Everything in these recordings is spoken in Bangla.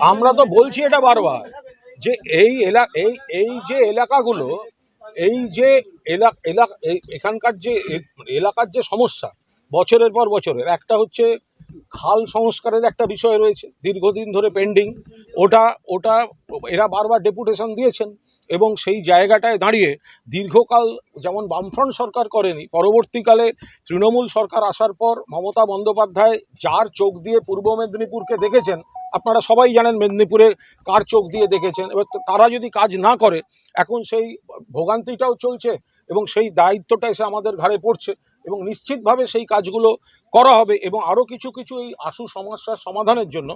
আমরা তো বলছি এটা বারবার, যে এই এলাকা এই এই যে এলাকাগুলো, এই যে এলাকা এলাকা এখানকার যে এ- এলাকার যে সমস্যা, বছরের পর বছরের, একটা হচ্ছে খাল সংস্কারের একটা বিষয় রয়েছে, দীর্ঘদিন ধরে পেন্ডিং ওটা ওটা এরা বারবার ডেপুটেশন দিয়েছেন, এবং সেই জায়গাটায় দাঁড়িয়ে দীর্ঘকাল যেমন বামফ্রন্ট সরকার করেনি, পরবর্তীকালে তৃণমূল সরকার আসার পর মমতা বন্দ্যোপাধ্যায় যার চোখ দিয়ে পূর্ব মেদিনীপুরকে দেখেছেন আপনারা সবাই জানেন মেদিনীপুরে কার চোখ দিয়ে দেখেছেন। এবার তারা যদি কাজ না করে, এখন সেই ভোগান্তিটাও চলছে এবং সেই দায়িত্বটা এসে আমাদের ঘাড়ে পড়ছে এবং নিশ্চিতভাবে সেই কাজগুলো করা হবে এবং আরও কিছু কিছু এই আশু সমস্যার সমাধানের জন্য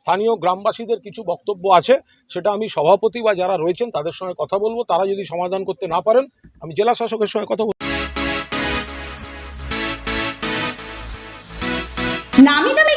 স্থানীয় গ্রামবাসীদের কিছু বক্তব্য আছে, সেটা আমি সভাপতি বা যারা রয়েছেন তাদের সঙ্গে কথা বলব। তারা যদি সমাধান করতে না পারেন, আমি জেলা শাসকের সঙ্গে কথা বলব। নামি দামি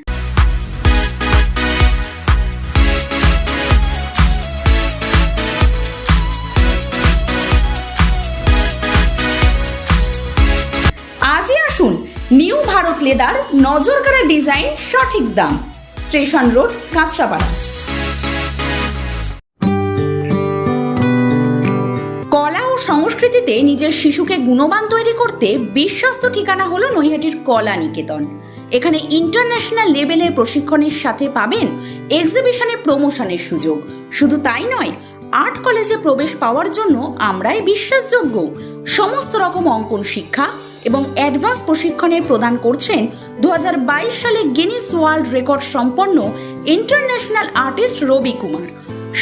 নিউ ভারত লেদার নজর নজরকাড়া ডিজাইন সঠিক দাম। Station road, Kanchrapara. কলা ও সংস্কৃতিতে নিজের শিশুকে গুণবান তৈরি করতে বিশ্বস্ত ঠিকানা হলো নৈহাটির কলা নিকেতন। এখানে ইন্টারন্যাশনাল লেভেলের প্রশিক্ষণের সাথে পাবেন এক্সিবিশনে প্রমোশনের সুযোগ। শুধু তাই নয়, আর্ট কলেজে প্রবেশ পাওয়ার জন্য আমরাই বিশ্বাসযোগ্য। সমস্ত রকম অঙ্কন শিক্ষা এবং অ্যাডভান্স প্রশিক্ষণের প্রদান করছেন দু হাজার বাইশ সালে গিনিস ওয়ার্ল্ড রেকর্ড সম্পন্ন ইন্টারন্যাশনাল আর্টিস্ট রবি কুমার।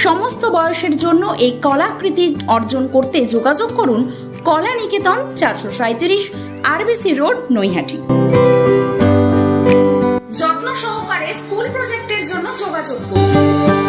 সমস্ত বয়সের জন্য এই কলাকৃতি অর্জন করতে যোগাযোগ করুন কলা নিকেতন চারশো সাঁত্রিশ আরবিসি রোড, নৈহাটি। যত্ন সহকারে স্কুল প্রজেক্টের জন্য যোগাযোগ করুন।